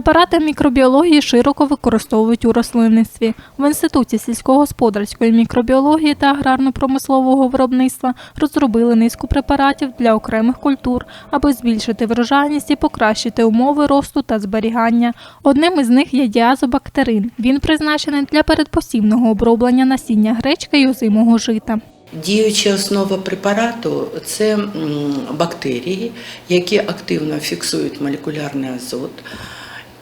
Препарати мікробіології широко використовують у рослинництві. В Інституті сільськогосподарської мікробіології та аграрно-промислового виробництва розробили низку препаратів для окремих культур, аби збільшити врожайність і покращити умови росту та зберігання. Одним із них є діазобактерин. Він призначений для передпосівного оброблення насіння гречки й озимого жита. Діюча основа препарату це бактерії, які активно фіксують молекулярний азот.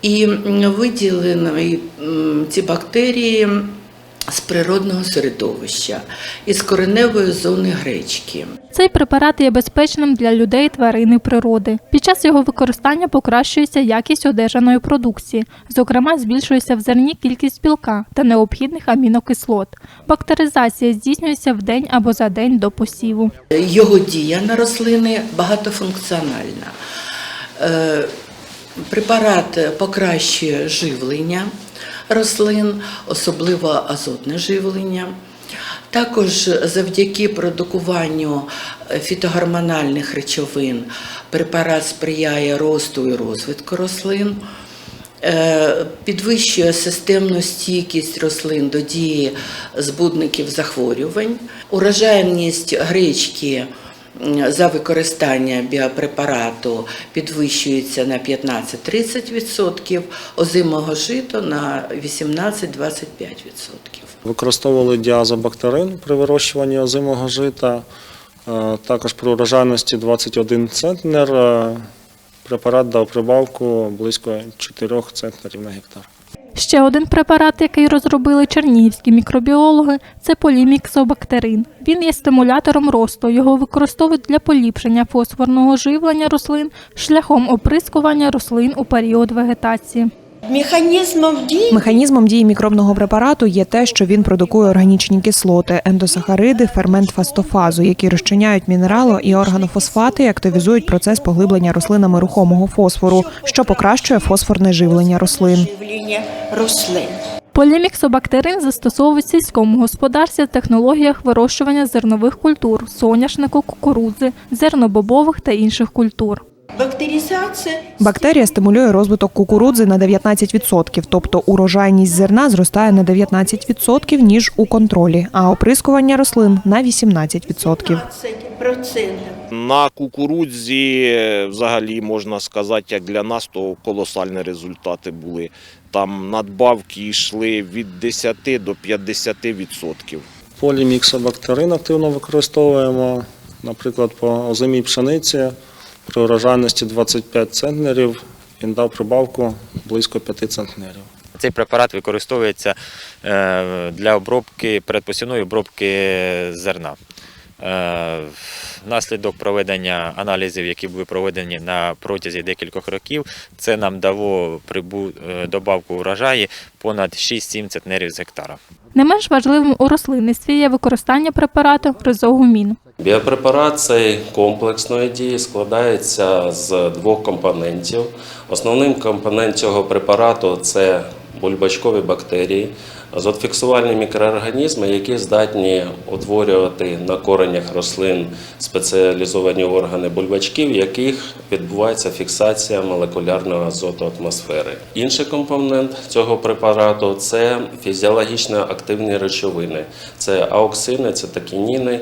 І виділені ці бактерії з природного середовища, із кореневої зони гречки. Цей препарат є безпечним для людей, тварин і природи. Під час його використання покращується якість одержаної продукції. Зокрема, збільшується в зерні кількість білка та необхідних амінокислот. Бактеризація здійснюється в день або за день до посіву. Його дія на рослини багатофункціональна. Е, Препарат покращує живлення рослин, особливо азотне живлення. Також завдяки продукуванню фітогормональних речовин препарат сприяє росту і розвитку рослин, е, підвищує системну стійкість рослин до дії збудників захворювань, урожайність гречки за використання біопрепарату підвищується на 15-30%, озимого жито на 18-25%. Використовували діазобактерин при вирощуванні озимого жита. Е, Також при урожайності 21 центнер е, препарат дав прибавку близько 4 центнерів на гектар. Ще один препарат, який розробили чернігівські мікробіологи, це поліміксобактерин. Він є стимулятором росту. Його використовують для поліпшення фосфорного живлення рослин шляхом оприскування рослин у період вегетації. Механізмом дії Механізмом дії мікробного препарату є те, що він продукує органічні кислоти, ендосахариди, фермент фастофазу, які розчиняють мінерало і органофосфати і активізують процес поглиблення рослинами рухомого фосфору, що покращує фосфорне живлення рослин. живлення рослин. Поліміксобактерин застосовують в сільському господарстві в технологіях вирощування зернових культур соняшнику, кукурудзи, зернобобових та інших культур. Бактерія стимулює розвиток кукурудзи на 19%, тобто урожайність зерна зростає на 19% ніж у контролі, а оприскування рослин на 18%. 15%. На кукурудзі е, взагалі можна сказати, як для нас, то колосальні результати були. Там надбавки йшли від 10 до 50 відсотків. Поліміксобактерин активно використовуємо, наприклад, по озимій пшениці при урожайності 25 центнерів він дав прибавку близько 5 центнерів. Цей препарат використовується е, для обробки передпосівної обробки зерна. Е, Внаслідок проведення аналізів, які були проведені на протязі декількох років, це нам дало прибу... е, добавку урожаї понад 6-7 центнерів з гектара. Не менш важливим у рослинництві є використання препарату ризогумін. Біопрепарат цей комплексної дії складається з двох компонентів. Основним компонент цього препарату це бульбачкові бактерії, азотфіксувальні мікроорганізми, які здатні утворювати на коренях рослин спеціалізовані органи бульбачків, в яких відбувається фіксація молекулярного азоту атмосфери. Інший компонент цього препарату це фізіологічно активні речовини, це ауксини, цитокініни,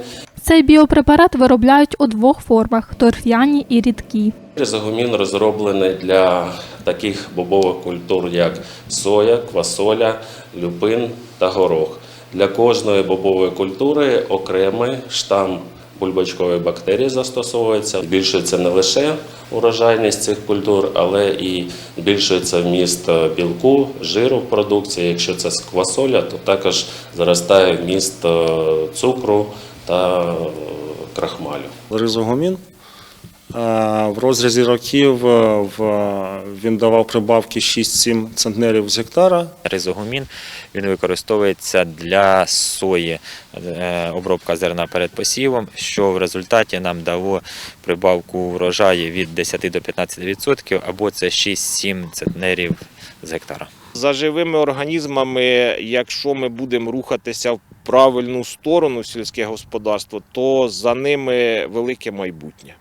Цей біопрепарат виробляють у двох формах торф'яні і рідкі. Ризогумін розроблений для таких бобових культур, як соя, квасоля, люпин та горох. Для кожної бобової культури окремий штам бульбачкової бактерії застосовується. Збільшується не лише урожайність цих культур, але і збільшується вміст е, білку, жиру в продукції. Якщо це квасоля, то також зростає вміст е, цукру та е, крахмалю. Ризогумін е, в розрізі років е, він давав прибавки 6-7 центнерів з гектара. Ризогумін він використовується для сої, обробка зерна перед посівом, що в результаті нам дало прибавку урожаї від 10 до 15% або це 6-7 центнерів з гектара. За живими організмами, якщо ми будемо рухатися в правильну сторону сільське господарство, то за ними велике майбутнє.